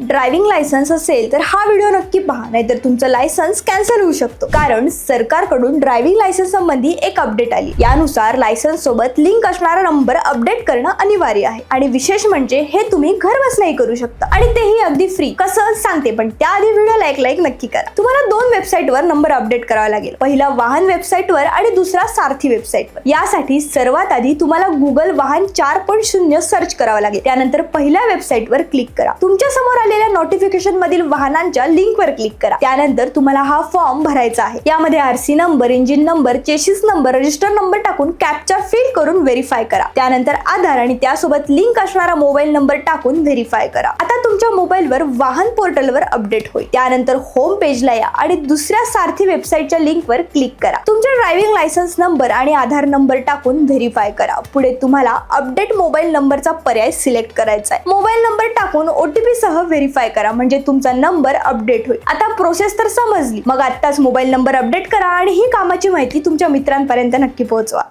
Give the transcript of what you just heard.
Driving licence असेल तर हा व्हिडिओ नक्की पहा नाहीतर तुमचं लायसन्स कॅन्सल होऊ शकतो. कारण सरकारकडून ड्रायव्हिंग लायसन्स संबंधी एक अपडेट आली. यानुसार लायसन्स सोबत लिंक असणारा नंबर अपडेट करणं अनिवार्य आहे. आणि विशेष म्हणजे हे तुम्ही घर बसल्याही करू शकता. आणि तेही अगदी फ्री कसं? सांगते पण त्याआधी व्हिडिओला एक लाईक नक्की करा. तुम्हाला दोन वेबसाईटवर नंबर अपडेट करावा लागेल. पहिला वाहन वेबसाईटवर आणि दुसरा सारथी वेबसाईटवर यासाठी सर्वात आधी तुम्हाला गुगल वाहन चार पॉईंट शून्य सर्च करावं लागेल. त्यानंतर पहिल्या वेबसाईटवर क्लिक करा. तुमच्यासमोर आलेल्या नोटिफिकेशन मधील वाहनांच्या लिंकवर क्लिक करा. त्यानंतर तुम्हाला हा फॉर्म भरायचा आहे. यामध्ये RC number engine number chassis number register number टाकून कॅपचा फिल करून व्हेरीफाय करा. त्यानंतर आधार आणि त्यासोबत लिंक असणारा मोबाईल नंबर टाकून व्हेरीफाय करा. आता तुमच्या मोबाईलवर वाहन पोर्टलवर अपडेट होईल. त्यानंतर होम पेजला या आणि दुसऱ्या सारथी वेबसाईटच्या लिंकवर क्लिक करा. तुमच्या ड्रायव्हिंग लायसन्स नंबर आणि आधार नंबर टाकून व्हेरीफाय करा. पुढे तुम्हाला अपडेट मोबाईल नंबरचा पर्याय सिलेक्ट करायचा आहे. मोबाईल नंबर टाकून ओटीपी सह व्हेरीफाय करा म्हणजे तुमचा नंबर अपडेट होईल. आता प्रोसेस तर समजली. मग आत्ताच मोबाईल नंबर अपडेट करा आणि ही कामाची माहिती तुमच्या मित्रांपर्यंत नक्की पोहोचवा.